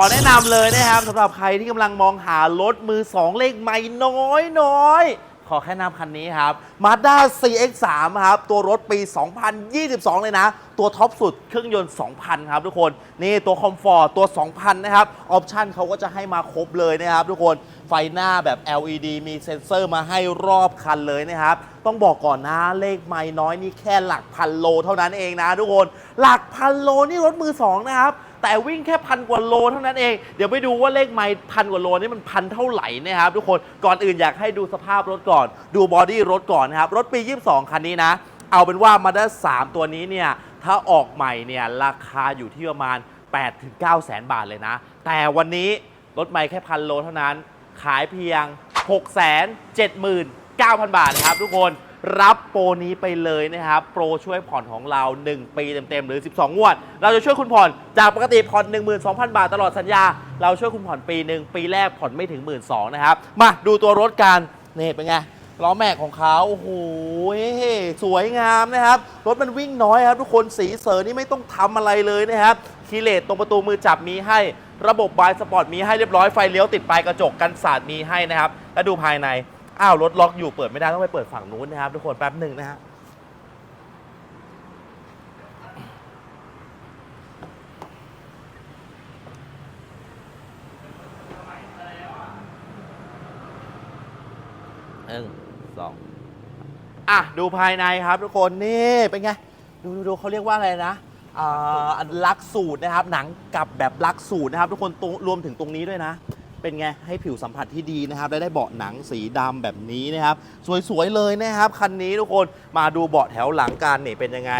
ขอแนะนำเลยนะครับสำหรับใครที่กำลังมองหารถมือ 2 เลขใหม่น้อยน้อยๆขอแค่นำคันนี้ครับ Mazda CX-3 ครับ ตัวรถปี 2022 เลยนะ ตัวท็อปสุดเครื่องยนต์ 2,000 ครับทุกคน นี่ตัวคอมฟอร์ตตัว 2,000 นะครับ ออปชั่นเขาก็จะให้มาครบเลยนะครับทุกคนไฟหน้าแบบ LED มีเซ็นเซอร์มาให้รอบคันเลยนะครับ ต้องบอกก่อนนะเลขไม่น้อยนี่แค่หลักพันโลเท่านั้นเองนะทุกคน หลักพันโลนี่รถมือสองนะครับ แต่วิ่งแค่พันกว่าโลเท่านั้นเอง เดี๋ยวไปดูว่าเลขไมล์พันกว่าโลนี่มันพันเท่าไหร่นะครับทุกคนก่อนอื่นอยากให้ดูสภาพรถก่อน ดูบอดี้รถก่อนนะครับรถปี 22 คันนี้นะ เอาเป็นว่ามาด้า3ตัวนี้เนี่ยถ้าออกใหม่เนี่ยราคาอยู่ที่ประมาณ 8-9แสนบาทเลยนะ แต่วันนี้รถใหม่แค่พันโลเท่านั้น ขายเพียง 679,000 บาทนะครับทุกคน รับโปรนี้ไปเลยนะครับ โปรช่วยผ่อนของเรา 1 ปีเต็มๆ หรือ 12 งวด เราจะช่วยคุณผ่อนจากปกติผ่อน 12,000 บาทตลอดสัญญา เราช่วยคุณผ่อนปีหนึ่งปีแรกผ่อนไม่ถึง 1 2 0 0 0นะครับ มาดูตัวรถกันนี่เป็นไงล้อแม็กของเขาโอ้โหสวยงามนะครับ รถมันวิ่งน้อยครับ ทุกคนสีเสรินี่ไม่ต้องทำอะไรเลยนะครับคีเลตตรงประตูมือจับมีให้ระบบบายสปอร์ตมีให้เรียบร้อยไฟเลี้ยวติดปลายกระจกกันสาดมีให้นะครับแล้วดูภายใน อ้าวรถล็อกอยู่เปิดไม่ได้ต้องไปเปิดฝั่งนู้นนะครับทุกคนแป๊บหนึ่งนะฮะหนึ่งสองอะ ดูภายในครับทุกคน นี่ เป็นไง ดูดูดูเขาเรียกว่าอะไรนะอ่าลักสูตรนะครับ หนังกับแบบลักสูตรนะครับ ทุกคนตรงรวมถึงตรงนี้ด้วยนะ เป็นไงให้ผิวสัมผัสที่ดีนะครับและได้เบาะหนังสีดำแบบนี้นะครับ สวยๆเลยนะครับคันนี้ทุกคนมาดูเบาะแถวหลังกันนี่เป็นยังไง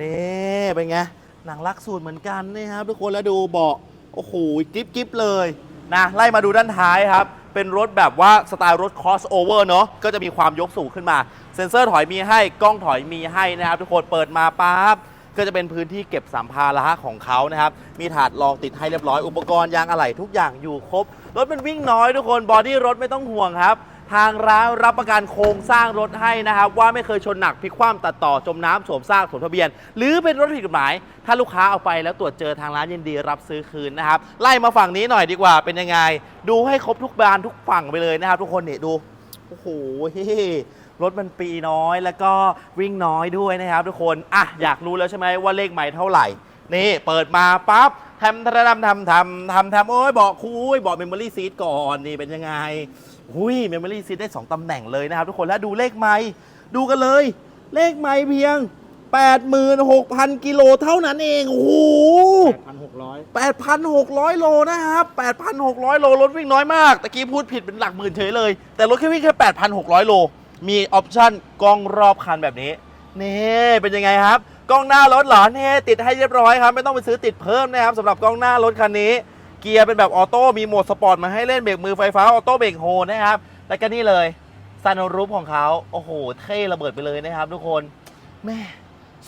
นี่เป็นไงหนังลักสูตรเหมือนกันนะครับทุกคนแล้วดูเบาะโอ้โหจิ๊บจิ๊บเลยนะไล่มาดูด้านท้ายครับ เป็นรถแบบว่าสไตล์รถ crossover เนอะก็จะมีความยกสูงขึ้นมา เซ็นเซอร์ถอยมีให้กล้องถอยมีให้นะครับ ทุกคนเปิดมาปั๊บ ก็จะเป็นพื้นที่เก็บสัมภาระของเขานะครับ มีถาดรองติดให้เรียบร้อย อุปกรณ์ยางอะไหล่ทุกอย่างอยู่ครบ รถมันวิ่งน้อยทุกคน บอดี้รถไม่ต้องห่วงครับ ทางร้านรับประกันโครงสร้างรถให้นะครับ ว่าไม่เคยชนหนักพลิกคว่ำตัดต่อจมน้ำสวมซากสวมทะเบียน หรือเป็นรถผิดกฎหมาย ถ้าลูกค้าเอาไปแล้วตรวจเจอทางร้านยินดีรับซื้อคืนนะครับ ไล่มาฝั่งนี้หน่อยดีกว่าเป็นยังไง ดูให้ครบทุกบานทุกฝั่งไปเลยนะครับ ทุกคนเนี่ยดูโอ้โห รถมันปีน้อยแล้วก็วิ่งน้อยด้วยนะครับทุกคนอะอยากรู้แล้วใช่ไหมว่าเลขใหม่เท่าไหร่ นี่เปิดมาปั๊บทำทำทำทำทำทำทำโอ้ยบอกคุยบอกเมมโมรี่ซีดก่อนนี่เป็นยังไงหุยเมมโมรี่ซีดได้ 2 ตำแหน่งเลยนะครับ ทุกคนแล้วดูเลขไม้ดูกันเลย เลขไม้เพียง 86,000 กิโลเท่านั้นเองโอ้โห8,600 โลนะครับ 8,600 โลรถวิ่งน้อยมากตะกี้พูดผิดเป็นหลักหมื่นเฉยเลย แต่รถแค่วิ่งแค่ 8,600 โล มีออปชั่นกล้องรอบคันแบบนี้นี่เป็นยังไงครับ กล้องหน้ารถเหรอเนี่ยติดให้เรียบร้อยครับ ไม่ต้องไปซื้อติดเพิ่มนะครับสำหรับกล้องหน้ารถคันนี้ เกียร์เป็นแบบออโต้มีโหมดสปอร์ตมาให้เล่นเบรกมือไฟฟ้าออโต้เบรกโฮนะครับแล้วก็นี่เลยซันรูปของเขาโอ้โห เท่ระเบิดไปเลยนะครับ ทุกคนแม่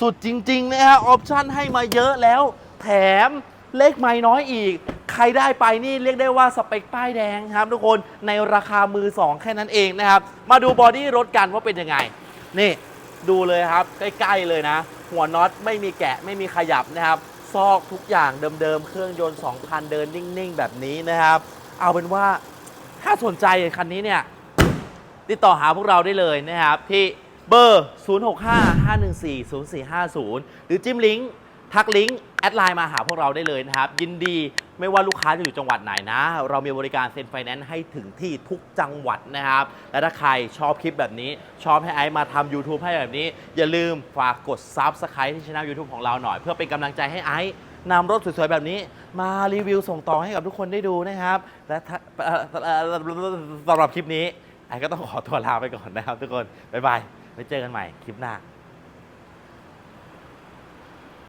สุดจริง ๆ นะฮะออปชั่นให้มาเยอะแล้ว แถมเลขไม่น้อยอีก ใครได้ไปนี่เรียกได้ว่าสเปคป้ายแดงครับทุกคนในราคามือ 2 แค่นั้นเองนะครับ มาดูบอดี้รถกันว่าเป็นยังไง นี่ดูเลยครับใกล้ๆเลยนะ หัวน็อตไม่มีแกะไม่มีขยับนะครับ ซอกทุกอย่างเดิมๆ เครื่องยนต์ 2,000 เดินนิ่งๆ แบบนี้นะครับ เอาเป็นว่าถ้าสนใจคันนี้เนี่ย ติดต่อหาพวกเราได้เลยนะครับ ที่เบอร์ 0655140450 หรือจิ้มลิงก์ทักลิงก์แอดไลน์มาหาพวกเราได้เลยนะครับ ยินดี ไม่ว่าลูกค้าจะอยู่จังหวัดไหนนะ เรามีบริการเซ็นไฟแนนซ์ให้ถึงที่ทุกจังหวัดนะครับ และถ้าใครชอบคลิปแบบนี้ ชอบให้ไอซ์มาทำ YouTube ให้แบบนี้ อย่าลืมฝากกด Subscribe ที่ช่อง YouTube ของเราหน่อย เพื่อเป็นกำลังใจให้ไอซ์นำรถสวยๆ แบบนี้ มารีวิวส่งต่อให้กับทุกคนได้ดูนะครับ และถ้าสำหรับคลิปนี้ไอ้ก็ต้องขอตัวลาไปก่อนนะครับทุกคน บ๊ายบายไว้เจอกันใหม่คลิปหน้า